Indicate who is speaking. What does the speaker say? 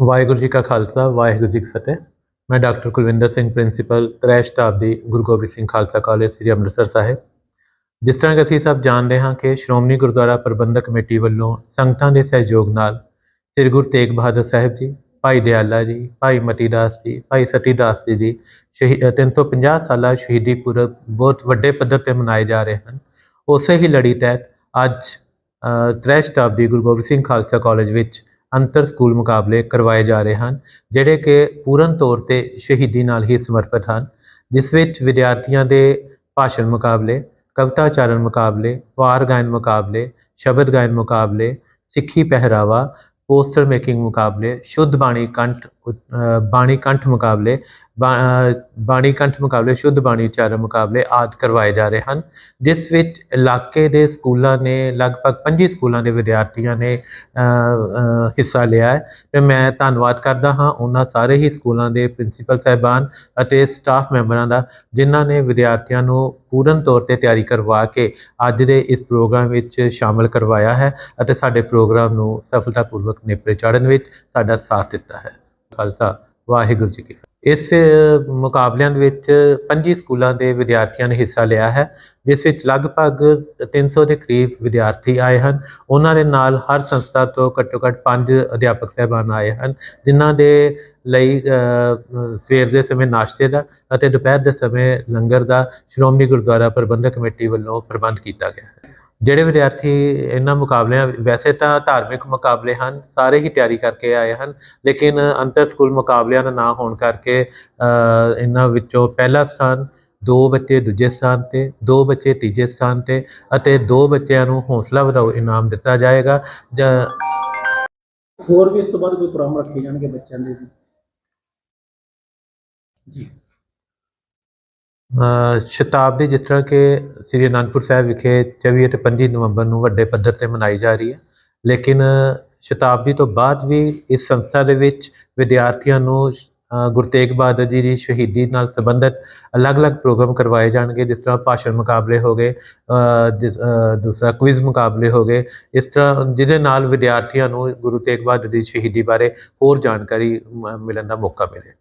Speaker 1: ਵਾਹਿਗੁਰੂ ਜੀ ਕਾ ਖਾਲਸਾ ਵਾਹਿਗੁਰੂ ਜੀ ਕੀ ਫਤਿਹ। ਮੈਂ doctor Kulwinder Singh principal Trai Shatabdi Guru Gobind Singh Khalsa college Sri Amritsar Sahib. ਜਿਸ ਤਰ੍ਹਾਂ ਕਿ ਅਸੀਂ ਸਭ ਜਾਣਦੇ ਹਾਂ ਕਿ ਸ਼੍ਰੋਮਣੀ ਗੁਰਦੁਆਰਾ ਪ੍ਰਬੰਧਕ ਕਮੇਟੀ ਵੱਲੋਂ ਸੰਗਤਾਂ ਦੇ ਸਹਿਯੋਗ ਨਾਲ ਸ੍ਰੀ ਗੁਰੂ ਤੇਗ ਬਹਾਦਰ ਸਾਹਿਬ ਜੀ ਭਾਈ ਦਿਆਲਾ ਜੀ ਭਾਈ ਮਤੀ ਦਾਸ ਜੀ ਭਾਈ ਸਤੀ ਦਾਸ ਜੀ ਦੀ ਸ਼ਹੀ- ਅ, 350 ਸਾਲਾ ਸ਼ਹੀਦੀ ਪੁਰਬ ਬਹੁਤ ਵੱਡੇ ਪੱਧਰ ਤੇ ਮਨਾਏ ਜਾ ਰਹੇ ਹਨ। ਉਸੇ ਹੀ ਲੜੀ ਤਹਿਤ ਅੱਜ ਅ, ਤ੍ਰੈ ਸ਼ਤਾਬਦੀ ਗੁਰੂ ਗੋਬਿੰਦ ਸਿੰਘ ਖਾਲਸਾ ਕਾਲਜ ਵਿੱਚ ਅੰਤਰ ਸਕੂਲ ਮੁਕਾਬਲੇ ਕਰਵਾਏ ਜਾ ਰਹੇ ਹਨ, ਜਿਹੜੇ ਕਿ ਪੂਰਨ ਤੌਰ ਤੇ ਸ਼ਹੀਦੀ ਨਾਲ ਹੀ ਸਮਰਪਿਤ ਹਨ, ਜਿਸ ਵਿੱਚ ਵਿਦਿਆਰਥੀਆਂ ਦੇ ਭਾਸ਼ਣ ਮੁਕਾਬਲੇ, ਕਵਿਤਾ ਉਚਾਰਨ ਮੁਕਾਬਲੇ, ਵਾਰ ਗਾਇਨ ਮੁਕਾਬਲੇ, ਸ਼ਬਦ ਗਾਇਨ ਮੁਕਾਬਲੇ, ਸਿੱਖੀ ਪਹਿਰਾਵਾ, ਪੋਸਟਰ ਮੇਕਿੰਗ ਮੁਕਾਬਲੇ, ਸ਼ੁੱਧ ਬਾਣੀ ਕੰਠ ਬਾਣੀ ਕੰਠ ਮੁਕਾਬਲੇ ਬਾਣੀ ਕੰਠ ਮੁਕਾਬਲੇ, ਸ਼ੁੱਧ ਬਾਣੀ ਉਚਾਰਨ ਮੁਕਾਬਲੇ ਆਦਿ ਕਰਵਾਏ ਜਾ ਰਹੇ ਹਨ। ਜਿਸ ਵਿੱਚ ਇਲਾਕੇ ਦੇ ਸਕੂਲਾਂ ਨੇ, ਲਗਭਗ 25 ਸਕੂਲਾਂ ਦੇ ਵਿਦਿਆਰਥੀਆਂ ਨੇ ਹਿੱਸਾ ਲਿਆ ਹੈ। ਤੇ ਮੈਂ ਧੰਨਵਾਦ ਕਰਦਾ ਹਾਂ ਉਹਨਾਂ ਸਾਰੇ ਹੀ ਸਕੂਲਾਂ ਦੇ ਪ੍ਰਿੰਸੀਪਲ ਸਾਹਿਬਾਨ ਅਤੇ ਸਟਾਫ ਮੈਂਬਰਾਂ ਦਾ, ਜਿਨ੍ਹਾਂ ਨੇ ਵਿਦਿਆਰਥੀਆਂ ਨੂੰ ਪੂਰਨ ਤੌਰ ਤੇ ਤਿਆਰੀ ਕਰਵਾ ਕੇ ਅੱਜ ਦੇ ਇਸ ਪ੍ਰੋਗਰਾਮ ਵਿੱਚ ਸ਼ਾਮਲ ਕਰਵਾਇਆ ਹੈ ਅਤੇ ਸਾਡੇ ਪ੍ਰੋਗਰਾਮ ਨੂੰ ਸਫਲਤਾਪੂਰਵਕ ਨੇਪਰੇ ਚਾੜਨ ਵਿੱਚ ਸਾਡਾ ਸਾਥ ਦਿੱਤਾ ਹੈ। ਖਾਲਸਾ, ਵਾਹਿਗੁਰੂ ਜੀ ਕੀ ਇਸ ਮੁਕਾਬਲਿਆਂ ਦੇ ਵਿੱਚ 25 ਸਕੂਲਾਂ ਦੇ ਵਿਦਿਆਰਥੀਆਂ ਨੇ ਹਿੱਸਾ ਲਿਆ ਹੈ, ਜਿਸ ਵਿੱਚ ਲਗਭਗ 300 ਦੇ ਕਰੀਬ ਵਿਦਿਆਰਥੀ ਆਏ ਹਨ। ਉਹਨਾਂ ਦੇ ਨਾਲ ਹਰ ਸੰਸਥਾ ਤੋਂ ਘੱਟੋ ਘੱਟ 5 ਅਧਿਆਪਕ ਸਹਿਬਾਨ ਆਏ ਹਨ, ਜਿਨ੍ਹਾਂ ਦੇ ਲਈ ਸਵੇਰ ਦੇ ਸਮੇਂ ਨਾਸ਼ਤੇ ਦਾ ਅਤੇ ਦੁਪਹਿਰ ਦੇ ਸਮੇਂ ਲੰਗਰ ਦਾ ਸ਼੍ਰੋਮਣੀ ਗੁਰਦੁਆਰਾ ਪ੍ਰਬੰਧਕ ਕਮੇਟੀ ਵੱਲੋਂ ਪ੍ਰਬੰਧ ਕੀਤਾ ਗਿਆ ਹੈ। ਜਿਹੜੇ ਵਿਦਿਆਰਥੀ ਇਹਨਾਂ ਮੁਕਾਬਲਿਆਂ ਵੈਸੇ ਤਾਂ ਧਾਰਮਿਕ ਮੁਕਾਬਲੇ ਹਨ, ਸਾਰੇ ਹੀ ਤਿਆਰੀ ਕਰਕੇ ਆਏ ਹਨ, ਲੇਕਿਨ ਅੰਤਰ ਸਕੂਲ ਮੁਕਾਬਲਿਆਂ ਦਾ ਨਾ ਹੋਣ ਕਰਕੇ ਇਹਨਾਂ ਵਿੱਚੋਂ ਪਹਿਲਾ ਸਥਾਨ, ਦੋ ਬੱਚੇ ਦੂਜੇ ਸਥਾਨ ਤੇ, ਦੋ ਬੱਚੇ ਤੀਜੇ ਸਥਾਨ ਤੇ, ਅਤੇ ਦੋ ਬੱਚਿਆਂ ਨੂੰ ਹੌਸਲਾ ਵਧਾਓ ਇਨਾਮ ਦਿੱਤਾ ਜਾਏਗਾ, ਜਾਂ
Speaker 2: ਹੋਰ ਵੀ ਇਸ ਤੋਂ ਬਾਅਦ ਕੋਈ ਪ੍ਰੋਗਰਾਮ ਰੱਖੇ ਜਾਣਗੇ ਬੱਚਿਆਂ ਦੇ ਜੀ।
Speaker 1: ਸ਼ਤਾਬਦੀ ਜਿਸ ਤਰ੍ਹਾਂ ਕਿ ਸ੍ਰੀ ਅਨੰਦਪੁਰ ਸਾਹਿਬ ਵਿਖੇ 24 ਅਤੇ 25 ਨਵੰਬਰ ਨੂੰ ਵੱਡੇ ਪੱਧਰ ਤੇ ਮਨਾਈ ਜਾ ਰਹੀ ਹੈ। ਲੇਕਿਨ ਸ਼ਤਾਬਦੀ ਤੋਂ ਬਾਅਦ ਵੀ ਇਸ ਸੰਸਥਾ ਦੇ ਵਿੱਚ ਵਿਦਿਆਰਥੀਆਂ ਨੂੰ ਗੁਰੂ ਤੇਗ ਬਹਾਦਰ ਜੀ ਦੀ ਸ਼ਹੀਦੀ ਨਾਲ ਸੰਬੰਧਿਤ ਅਲੱਗ-ਅਲੱਗ ਪ੍ਰੋਗਰਾਮ ਕਰਵਾਏ ਜਾਣਗੇ, ਜਿਸ ਤਰ੍ਹਾਂ ਭਾਸ਼ਣ ਮੁਕਾਬਲੇ ਹੋ ਗਏ ਦੂਸਰਾ ਕੁਇਜ਼ ਮੁਕਾਬਲੇ ਹੋ ਗਏ। ਇਸ ਤਰ੍ਹਾਂ ਜਿਹਦੇ ਨਾਲ ਵਿਦਿਆਰਥੀਆਂ ਨੂੰ ਗੁਰੂ ਤੇਗ ਬਹਾਦਰ ਦੀ ਸ਼ਹੀਦੀ ਬਾਰੇ ਹੋਰ ਜਾਣਕਾਰੀ ਮ- ਮਿਲਣ ਦਾ ਮੌਕਾ ਮਿਲੇ